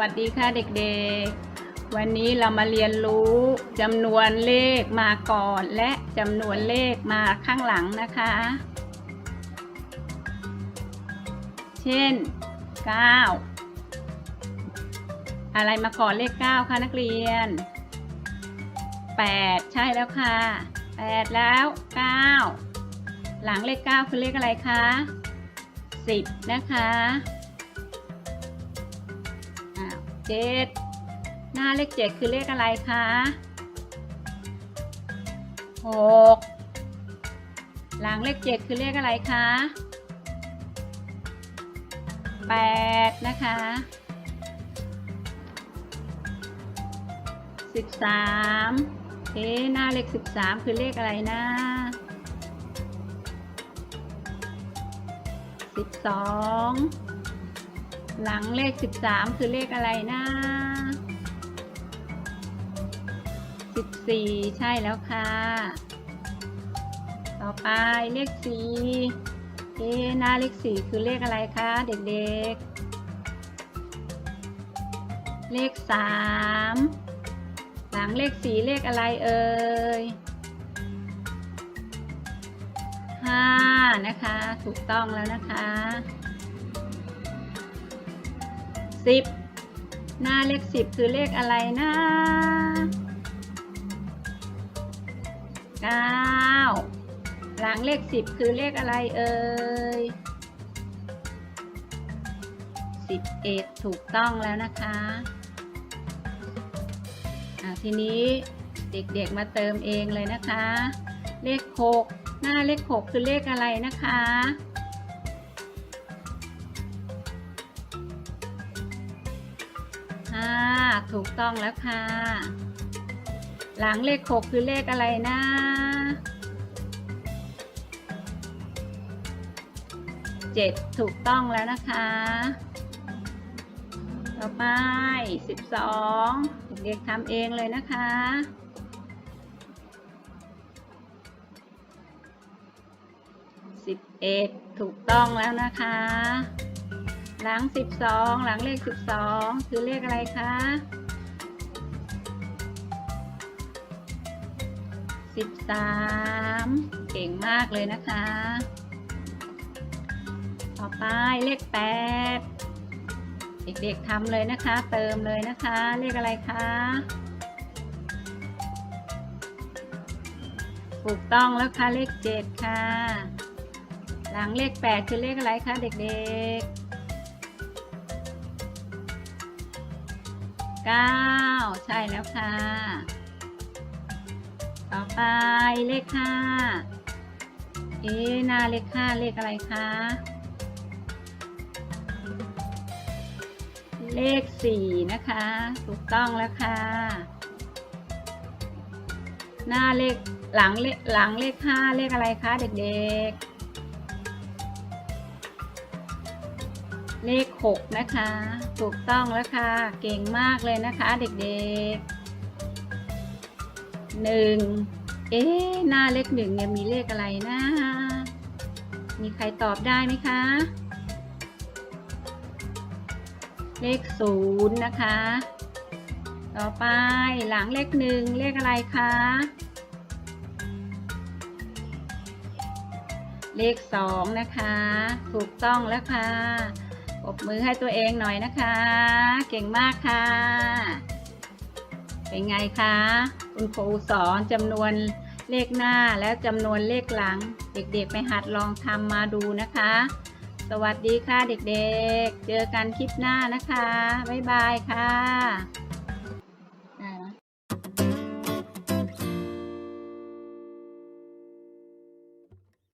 วัสดีค่ะเด็กๆ วันนี้เรามาเรียนรู้จำนวนเลขมาก่อน และจำนวนเลขมาข้างหลังนะคะ เช่น 9 อะไรมาก่อนเลข 9คะนักเรียน 8 ใช่แล้วค่ะ 8 แล้ว 9 หลังเลข 9 คือเลขอะไรคะ 10 นะคะ เจ็ดหน้าเลข7คือเลขอะไรคะ6หลังเลข7คือเลขอะไรคะ8นะคะ13เอ๊หน้าเลข13คือเลขอะไรนะ12 หลังเลข 13 คือเลขอะไรนะ 14 ใช่แล้วค่ะ ต่อไปเลข4เอ๊หน้าเลข 4 คือเลขอะไรคะ เด็กๆ เลข 3 หลังเลข 4 เลขอะไรเอ่ย5นะคะ ถูกต้องแล้วนะคะ 10 หน้าเลข 10 คือเลขอะไรนะ 9 หลังเลข 10 คือเลขอะไรเอ่ย 11 ถูกต้องแล้วนะคะะทีนี้เด็กๆมาเติมเองเลยนะคะ เลข 6 หน้าเลข 6 คือเลขอะไรนะคะ ห้าถูกต้องแล้วค่ะ หลังเลข6คือเลขอะไรนะเจ็ดถูกต้องแล้วนะคะ ต่อไป12เด็กๆทำเองเลยนะคะ11ถูกต้องแล้วนะคะ หลัง 12 หลังเลข 12 คือเลขอะไรคะ 13 เก่งมากเลยนะคะ ต่อไปเลข 8 เด็กๆทำเลยนะคะ เติมเลยนะคะ เลขอะไรคะถูกต้องแล้วค่ะเลข 7 ค่ะ หลังเลข 8 คือเลขอะไรคะเด็กๆ 9 ใช่แล้วค่ะ ต่อไปเลข 5 เอ๊หน้าเลข 5 เลขอะไรคะ เลข 4 นะคะ ถูกต้องแล้วค่ะ หน้าเลขหลังเลขหลังเลข 5 เลขอะไรคะเด็กๆ เลข 6 นะคะ ถูกต้องแล้วค่ะ เก่งมากเลยนะคะเด็กๆหนึ่งเอ๊ะ หน้าเลขหนึ่งเนี่ยมีเลขอะไรนะ มีใครตอบได้ไหมคะ เลขศูนย์นะคะ ต่อไปหลังเลขหนึ่งเลขอะไรคะ เลขสองนะคะ ถูกต้องแล้วค่ะ บมือให้ตัวเองหน่อยนะคะ เก่งมากค่ะ เป็นไงคะ คุณครูสอนจำนวนเลขหน้าแล้วจำนวนเลขหลัง เด็กๆไปหัดลองทำมาดูนะคะ สวัสดีค่ะเด็กๆ เจอกันคลิปหน้านะคะ บ๊ายบายค่ะ